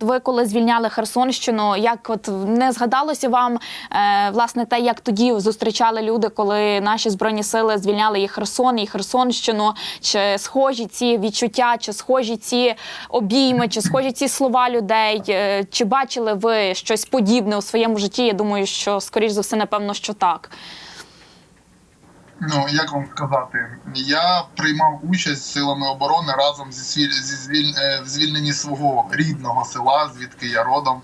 Ви коли звільняли Херсонщину, як от не згадалося вам е, власне те, як тоді зустрічали люди, коли наші збройні сили звільняли і Херсон, і Херсонщину? Чи схожі ці відчуття, чи схожі ці обійми, чи схожі ці слова людей? Е, Чи бачили ви щось подібне у своєму житті? Я думаю, що скоріш за все, напевно, що так. Ну як вам сказати, я приймав участь силами оборони разом зі свіль... зі звіль... е, в звільненні свого рідного села, звідки я родом.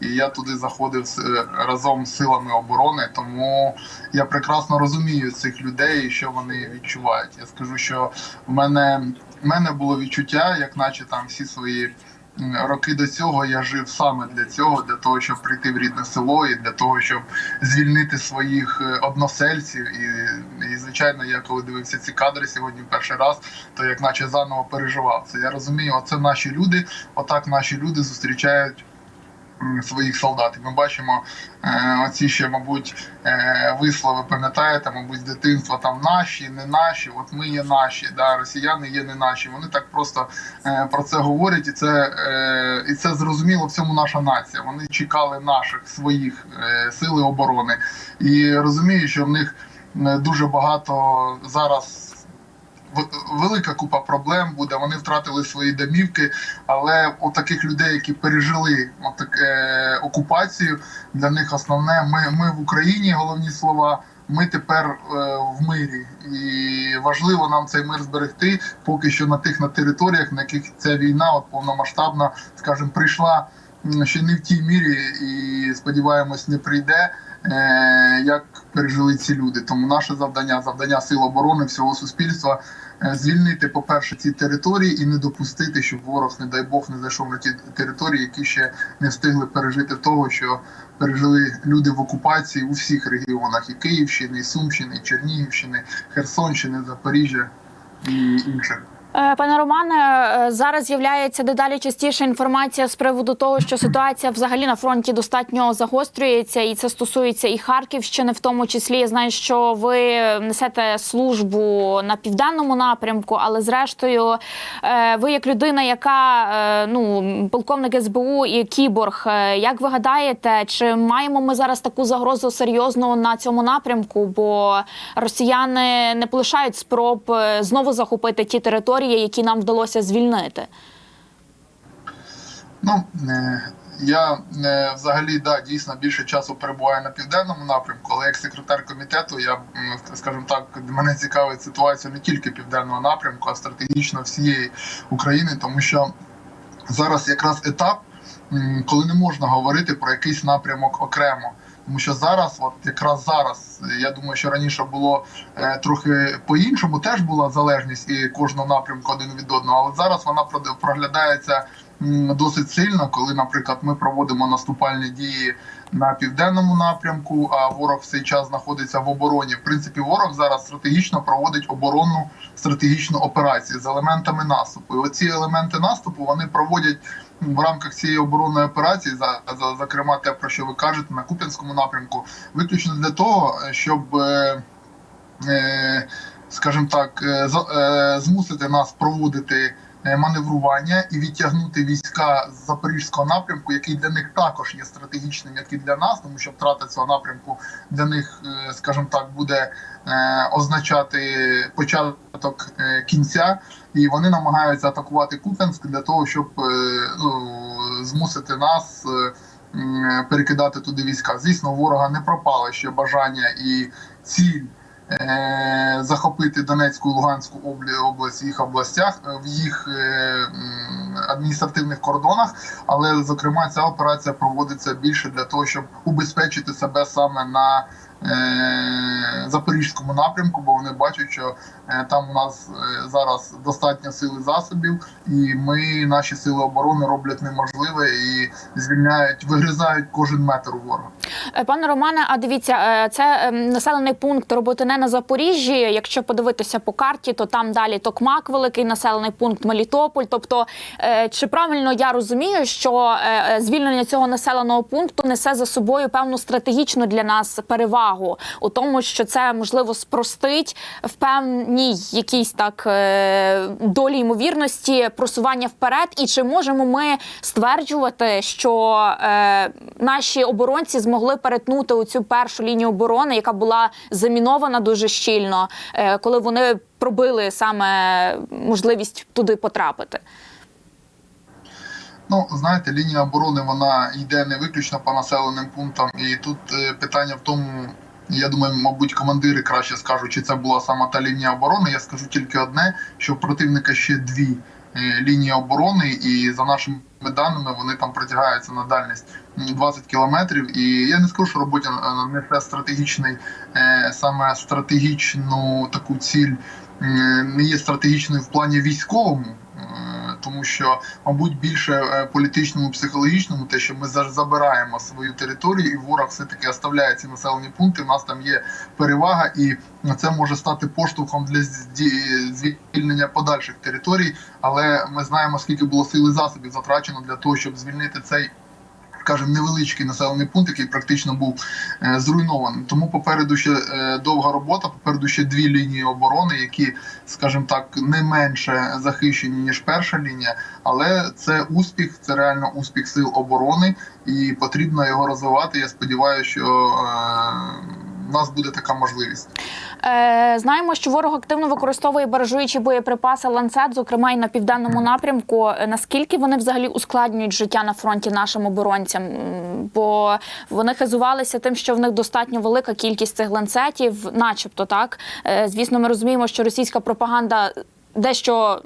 І я туди заходив е, разом з силами оборони, тому я прекрасно розумію цих людей що вони відчувають. Я скажу, що в мене, в мене було відчуття, як наче там всі свої роки до цього я жив саме для цього, для того, щоб прийти в рідне село, і для того, щоб звільнити своїх е, односельців. І, і звичайно, я коли дивився ці кадри сьогодні перший раз, то як наче заново переживав це. Я розумію, оце наші люди. Отак наші люди зустрічають. М, Своїх солдат. Ми бачимо е, оці ще, мабуть, е, вислови, пам'ятаєте, мабуть, з дитинства там наші, не наші, от ми є наші, да, росіяни є не наші. Вони так просто е, про це говорять, і це, е, і це зрозуміло в цьому наша нація. Вони чекали наших своїх е, сили оборони. І розумію, що в них е, дуже багато зараз. Велика купа проблем буде. Вони втратили свої домівки, але у таких людей, які пережили отак, е, окупацію, для них основне ми, ми в Україні. Головні слова. Ми тепер е, в мирі, і важливо нам цей мир зберегти поки що на тих на територіях, на яких ця війна от повномасштабна, скажімо, прийшла ще не в тій мірі, і сподіваємось, не прийде. е, Як пережили ці люди, тому наше завдання, завдання сил оборони всього суспільства е, звільнити, по-перше, ці території і не допустити, щоб ворог, не дай Бог, не зайшов на ті території, які ще не встигли пережити того, що пережили люди в окупації у всіх регіонах: і Київщини, і Сумщини, і Чернігівщини, Херсонщини, Запоріжжя і інших. Е, Пане Романе, е, зараз з'являється дедалі частіше інформація з приводу того, що ситуація взагалі на фронті достатньо загострюється, і це стосується і Харківщини, в тому числі. Я знаю, що ви несете службу на південному напрямку, але зрештою, е, ви як людина, яка ну полковник СБУ і кіборг, як ви гадаєте, чи маємо ми зараз таку загрозу серйозну на цьому напрямку? Бо росіяни не полишають спроб знову захопити ті території, які нам вдалося звільнити. Ну е, я е, взагалі да дійсно більше часу перебуваю на південному напрямку, але як секретар комітету, я скажімо так, мене цікавить ситуація не тільки південного напрямку, а стратегічно всієї України, тому що зараз якраз етап, коли не можна говорити про якийсь напрямок окремо. Тому що зараз, от якраз зараз, я думаю, що раніше було е, трохи по-іншому, теж була залежність і кожного напрямку один від одного, але зараз вона проглядається досить сильно, коли, наприклад, ми проводимо наступальні дії на південному напрямку, а ворог в цей час знаходиться в обороні. В принципі, ворог зараз стратегічно проводить оборонну стратегічну операцію з елементами наступу. І оці елементи наступу вони проводять в рамках цієї оборонної операції, за, за зокрема, те про що ви кажете на Куп'янському напрямку, виключно для того, щоб. Е, е, скажімо так, е, е, змусити нас проводити маневрування і відтягнути війська з запорізького напрямку, який для них також є стратегічним, як і для нас, тому що втрата цього напрямку для них, е, скажімо так, буде е, означати початок е, кінця, і вони намагаються атакувати Куп'янськ для того, щоб е, ну, змусити нас. е, Перекидати туди війська. Звісно, ворога не пропало ще бажання і ціль е, захопити Донецьку Луганську область в їх областях, е, в їх е, адміністративних кордонах. Але зокрема ця операція проводиться більше для того, щоб убезпечити себе саме на е, запорізькому напрямку, бо вони бачать, що е, там у нас е, зараз достатньо сили засобів, і ми, наші сили оборони, роблять неможливе і звільняють, вигризають кожен метр ворога. Е, Пане Романе, а дивіться, е, це ем, населений пункт роботине на Запоріжжі. Якщо подивитися по карті, то там далі Токмак, великий населений пункт Мелітополь. Тобто, е, чи правильно я розумію, що е, е, звільнення цього населеного пункту несе за собою певну стратегічну для нас перевагу? Перевагу у тому, що це можливо спростить в певній якійсь так е, долі ймовірності просування вперед? І чи можемо ми стверджувати, що е, наші оборонці змогли перетнути оцю першу лінію оборони, яка була замінована дуже щільно, е, коли вони пробили саме можливість туди потрапити? Ну, знаєте, лінія оборони вона йде не виключно по населеним пунктам, і тут е, питання в тому. Я думаю, мабуть, командири краще скажуть, чи це була саме та лінія оборони. Я скажу тільки одне: що в противника ще дві е, лінії оборони, і за нашими даними вони там протягаються на дальність м, 20 кілометрів. І я не скажу, що робота е, несе стратегічний, е, саме стратегічну таку ціль не є стратегічною в плані військовому. Тому що, мабуть, більше е, політичному, психологічному, те, що ми забираємо свою територію, і ворог все таки оставляє ці населені пункти. У нас там є перевага, і це може стати поштовхом для звільнення подальших територій. Але ми знаємо, скільки було сили засобів затрачено для того, щоб звільнити цей. Скажімо, невеличкий населений пункт, який практично був е, зруйнований. Тому попереду ще е, довга робота, попереду ще дві лінії оборони, які, скажімо так, не менше захищені ніж перша лінія. Але це успіх, це реально успіх сил оборони, і потрібно його розвивати. Я сподіваюся, що е, нас буде така можливість. Е, знаємо, що ворог активно використовує баражуючі боєприпаси ланцет, зокрема і на південному напрямку. Е, Наскільки вони взагалі ускладнюють життя на фронті нашим оборонцям? Бо вони хизувалися тим, що в них достатньо велика кількість цих ланцетів, начебто так. Е, Звісно, ми розуміємо, що російська пропаганда дещо,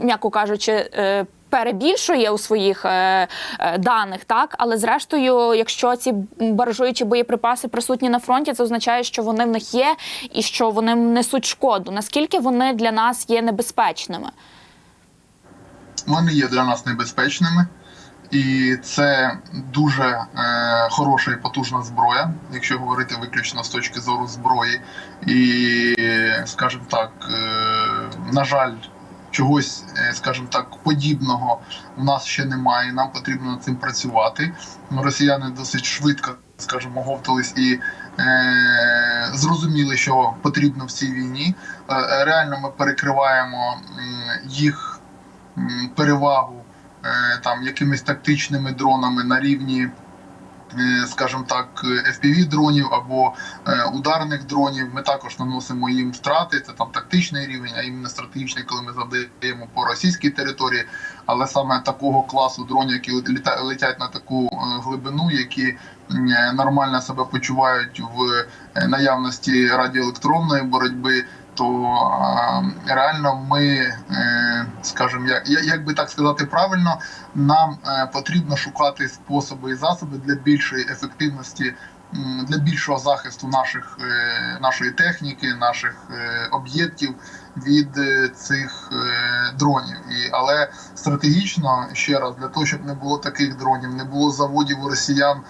м'яко кажучи, е, перебільшує у своїх е, е, даних, так але зрештою, якщо ці баражуючі боєприпаси присутні на фронті, це означає, що вони в них є і що вони несуть шкоду. Наскільки вони для нас є небезпечними? Вони є для нас небезпечними, і це дуже е, хороша і потужна зброя, якщо говорити виключно з точки зору зброї. І, скажімо так, е, на жаль, чогось, е, скажімо так, подібного у нас ще немає. Нам потрібно над цим працювати. Ну, Росіяни досить швидко, скажімо, говтались і е, зрозуміли, що потрібно в цій війні. Е, реально ми перекриваємо їх перевагу е, там якимись тактичними дронами на рівні, скажімо так, fpv дронів або е, ударних дронів. Ми також наносимо їм втрати. Це там тактичний рівень, а іменно стратегічний, коли ми завдаємо по російській території. Але саме такого класу дронів, які летять на таку е, глибину, які е, нормально себе почувають в е, наявності радіоелектронної боротьби, то е, реально ми, е, скажімо, як, як би так сказати правильно, нам е, потрібно шукати способи і засоби для більшої ефективності, для більшого захисту наших, е, нашої техніки, наших е, об'єктів від цих дронів. І, але стратегічно ще раз для того, щоб не було таких дронів, не було заводів у росіян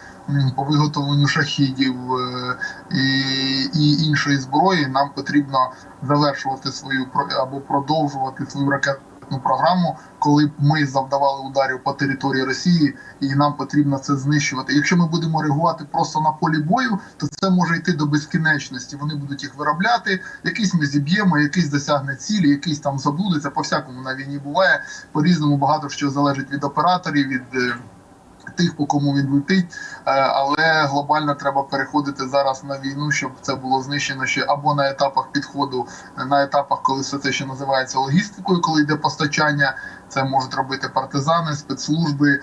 по виготовленню шахідів і, і іншої зброї, нам потрібно завершувати свою або продовжувати свою ракетну програму, коли б ми завдавали ударів по території Росії, і нам потрібно це знищувати. Якщо ми будемо реагувати просто на полі бою, то це може йти до безкінечності. Вони будуть їх виробляти. Якийсь ми зіб'ємо, якийсь досягне цілі, якийсь там заблудиться. По всякому на війні буває по різному багато що залежить від операторів. від е, Тих, по кому він летить, Е, але глобально треба переходити зараз на війну, щоб це було знищено ще або на етапах підходу, на етапах, коли все це ще називається логістикою, коли йде постачання. Це можуть робити партизани, спецслужби, е,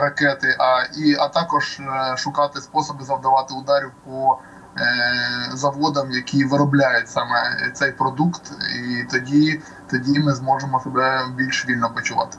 ракети, а і а також е, шукати способи завдавати ударів по е, заводам, які виробляють саме цей продукт, і тоді, тоді ми зможемо себе більш вільно почувати.